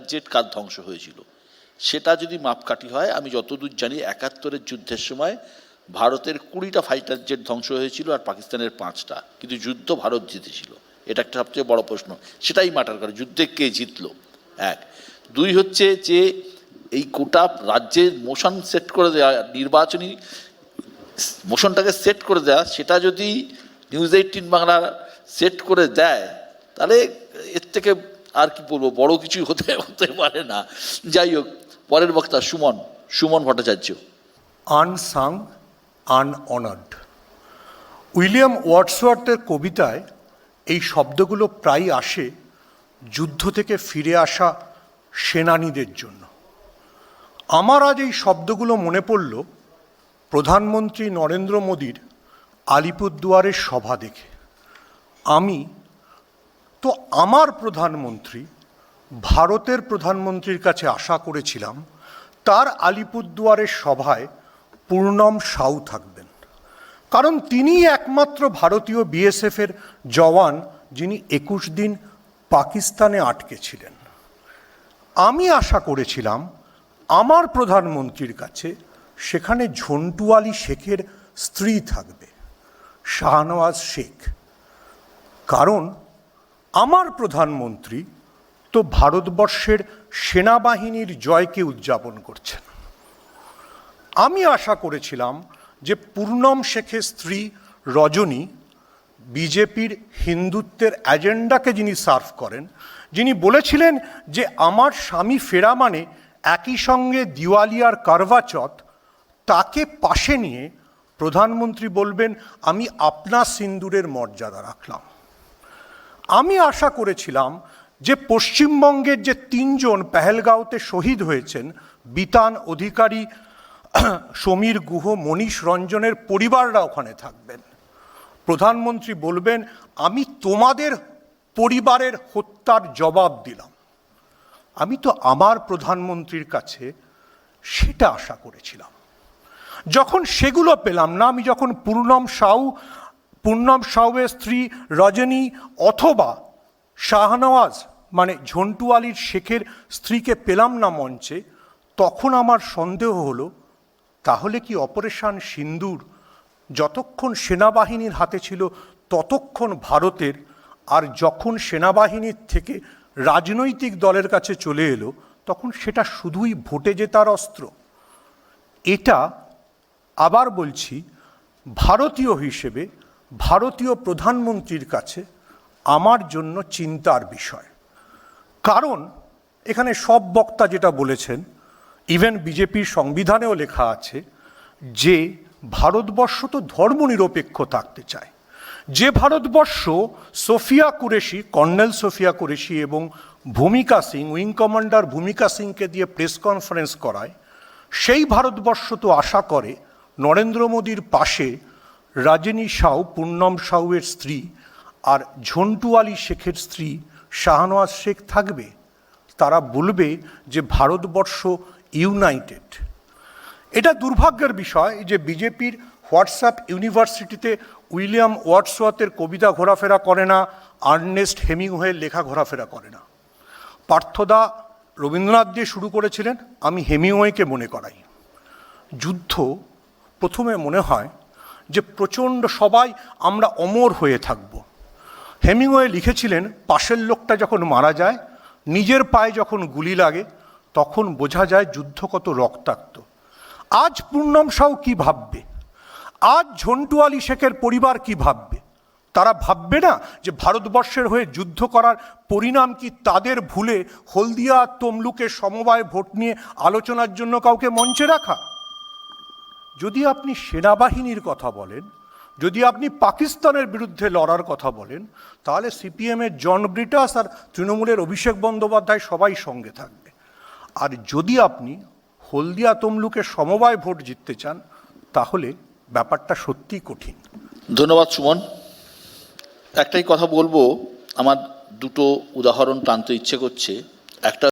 Jet কার ধ্বংস হয়েছিল? সেটা যদি মাপকাঠি হয়, আমি যতদূর জানি একাত্তরের যুদ্ধের সময় ভারতের কুড়িটা ফাইটার জেট ধ্বংস হয়েছিল আর পাকিস্তানের পাঁচটা। কিন্তু যুদ্ধ ভারত জিতেছিল। এটা একটা সবচেয়ে বড় প্রশ্ন। সেটাই ম্যাটার করে। যুদ্ধে কে জিতলো? এক। দুই হচ্ছে যে এই কোটা রাজ্যের মোশন সেট করে দেওয়া নির্বাচনী মোশনটাকে সেট করে দেওয়া সেটা যদি নিউজ এইটিন বাংলা সেট করে দেয়, তাহলে এর থেকে আর কি বলব, বড় কিছু হতে হতে পারে না। যাই হোক, পরের বক্তা Suman Suman Bhattacharya. Unsung unhonoured William ওয়ার্ডসওয়ার্থের কবিতায় এই শব্দগুলো প্রায় আসে যুদ্ধ থেকে ফিরে আসা সেনানীদের জন্য। আমার আজ এই শব্দগুলো মনে পড়ল প্রধানমন্ত্রী নরেন্দ্র মোদীর আলিপুরদুয়ারের সভা দেখে। আমি তো আমার প্রধানমন্ত্রী ভারতের প্রধানমন্ত্রীর কাছে আশা করেছিলাম তার আলিপুরদুয়ারের সভায় পূর্ণম সাউ থাকবেন। কারণ তিনি একমাত্র ভারতীয় বিএসএফের জওয়ান যিনি একুশ দিন পাকিস্তানে আটকে ছিলেন। আমি আশা করেছিলাম আমার প্রধানমন্ত্রীর কাছে সেখানে ঝন্টু আলী শেখের স্ত্রী থাকবে, শাহনওয়াজ শেখ। কারণ আমার প্রধানমন্ত্রী তো ভারতবর্ষের সেনাবাহিনীর জয়কে উদযাপন করছেন। আমি আশা করেছিলাম যে পূর্ণম শেখের স্ত্রী রজনী বিজেপির হিন্দুত্বের এজেন্ডাকে যিনি সার্ভ করেন, যিনি বলেছিলেন যে আমার স্বামী ফেরা মানে একই সঙ্গে দিওয়ালি আর কারভাচত তাকে পাশে নিয়ে প্রধানমন্ত্রী বলবেন, আমি আপনার সিন্দুরের মর্যাদা রাখলাম। আমি আশা করেছিলাম যে পশ্চিমবঙ্গের যে তিনজন পেহেলগাঁওতে শহীদ হয়েছেন, বিতান অধিকারী, সমীর গুহ, মনীষ রঞ্জনের পরিবাররা ওখানে থাকবেন। প্রধানমন্ত্রী বলবেন, আমি তোমাদের পরিবারের হত্যার জবাব দিলাম। আমি তো আমার প্রধানমন্ত্রীর কাছে সেটা আশা করেছিলাম। যখন সেগুলো পেলাম না, আমি যখন পূর্ণম সাউ পূর্ণম সাউয়ের স্ত্রী রজনী অথবা শাহনওয়াজ মানে ঝন্টু আলীর শেখের স্ত্রীকে পেলাম না মঞ্চে, তখন আমার সন্দেহ হলো, তাহলে কি অপারেশন সিন্দুর যতক্ষণ সেনাবাহিনীর হাতে ছিল ততক্ষণ ভারতের, আর যখন সেনাবাহিনীর থেকে রাজনৈতিক দলের কাছে চলে এলো, তখন সেটা শুধুই ভোটে জেতার অস্ত্র। এটা আবার বলছি, ভারতীয় হিসেবে ভারতীয় প্রধানমন্ত্রীর কাছে আমার জন্য চিন্তার বিষয়। কারণ এখানে সব বক্তা যেটা বলেছেন ইভেন বিজেপির সংবিধানেও লেখা আছে যে ভারতবর্ষ তো ধর্মনিরপেক্ষ থাকতে চায়। যে Bharatvarsha Sophia Qureshi, colonel Sophia Qureshi এবং ভূমিকা সিং, উইং কমান্ডার ভূমিকা সিংকে দিয়ে প্রেস কনফারেন্স করায়, সেই ভারতবর্ষ তো আশা করে নরেন্দ্র মোদীর পাশে রাজনী সাউ, পূর্ণম সাউয়ের স্ত্রী আর ঝন্টু আলী শেখের স্ত্রী শাহনওয়াজ শেখ থাকবে, তারা বলবে যে ভারতবর্ষ ইউনাইটেড। এটা দুর্ভাগ্যের বিষয় যে বিজেপির হোয়াটসঅ্যাপ ইউনিভার্সিটিতে উইলিয়াম ওয়ার্ডসওয়ার্থের কবিতা ঘোরাফেরা করে না, আর্নেস্ট হেমিংওয়ের লেখা ঘোরাফেরা করে না। পার্থদা রবীন্দ্রনাথ দিয়ে শুরু করেছিলেন, আমি হেমিংওয়েকে মনে করাই। যুদ্ধ প্রথমে মনে হয় যে প্রচণ্ড সবাই আমরা অমর হয়ে থাকব। হেমিংওয়ে লিখেছিলেন, পাশের লোকটা যখন মারা যায়, নিজের পায়ে যখন গুলি লাগে, তখন বোঝা যায় যুদ্ধ কত রক্তাক্ত। আজ পূর্ণম সাউ কী ভাববে? আজ ঝন্টু আলী শেখের পরিবার কি ভাববে? তারা ভাববে না যে ভারতবর্ষের হয়ে যুদ্ধ করার পরিণাম কি তাদের ভুলে হলদিয়া আর তমলুকের সমবায় ভোট নিয়ে আলোচনার জন্য কাউকে মঞ্চে রাখা? যদি আপনি সেনাবাহিনীর কথা বলেন, যদি আপনি পাকিস্তানের বিরুদ্ধে লড়ার কথা বলেন, তাহলে সিপিএমের জন ব্রিটাস আর তৃণমূলের অভিষেক বন্দ্যোপাধ্যায় সবাই সঙ্গে থাকবে। আর যদি আপনি হলদিয়া তমলুকের সমবায় ভোট জিততে চান, তাহলে ব্যাপারটা সত্যিই কঠিন। ধন্যবাদ, সুমন। একটাই কথা বলব, আমার দুটো উদাহরণ টানতে ইচ্ছে করছে। একটা